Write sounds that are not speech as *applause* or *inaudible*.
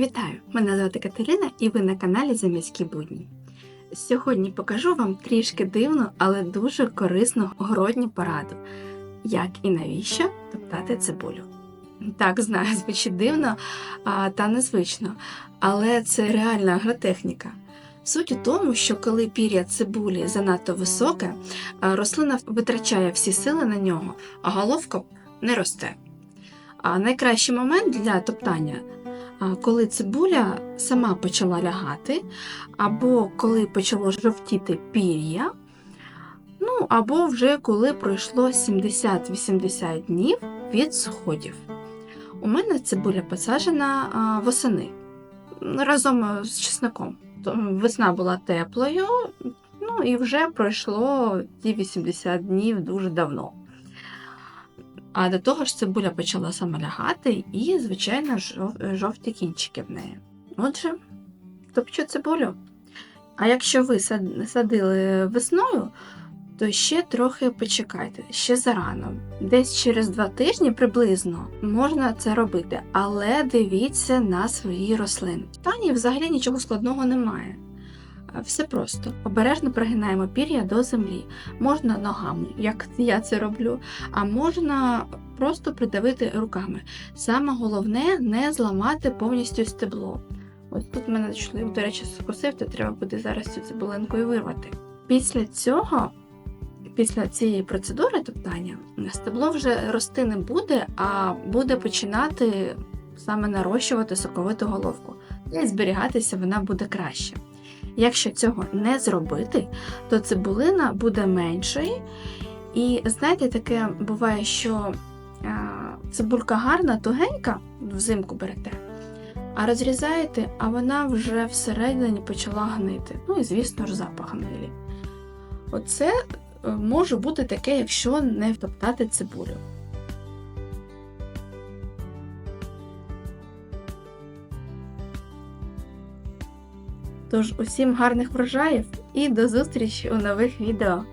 Вітаю! Мене звати Катерина і ви на каналі Заміські будні. Сьогодні покажу вам трішки дивну, але дуже корисну городню пораду, як і навіщо топтати цибулю. Так, знаю, *laughs* звучить дивно а, та незвично, але це реальна агротехніка. Суть у тому, що коли пір'я цибулі занадто високе, рослина витрачає всі сили на нього, а головка не росте. А найкращий момент для топтання коли цибуля сама почала лягати, або коли почало жовтіти пір'я, ну або вже коли пройшло 70-80 днів від сходів. У мене цибуля посаджена восени разом з чесником. Весна була теплою, ну і вже пройшло ті 80 днів дуже давно. А до того ж цибуля почала сама лягати і, звичайно, жов- жовті кінчики в неї. Отже, топчу цибулю. А якщо ви садили весною, то ще трохи почекайте, ще зарано. Десь через два тижні приблизно можна це робити, але дивіться на свої рослини. В Тані взагалі нічого складного немає. Все просто. Обережно пригинаємо пір'я до землі. Можна ногами, як я це роблю, а можна просто придавити руками. Саме головне не зламати повністю стебло. Ось тут мене чоловік, до речі, скосив, то треба буде зараз цю цибулинкою вирвати. Після цього, після цієї процедури топтання, стебло вже рости не буде, а буде починати саме нарощувати соковиту головку. І зберігатися вона буде краще. Якщо цього не зробити, то цибулина буде меншою. І знаєте, таке буває, що цибулька гарна, тугенька, взимку берете, а розрізаєте, а вона вже всередині почала гнити. Ну і, звісно ж, запах гнилі. Оце е, може бути таке, якщо не втоптати цибулю. Тож усім гарних врожаїв і до зустрічі у нових відео!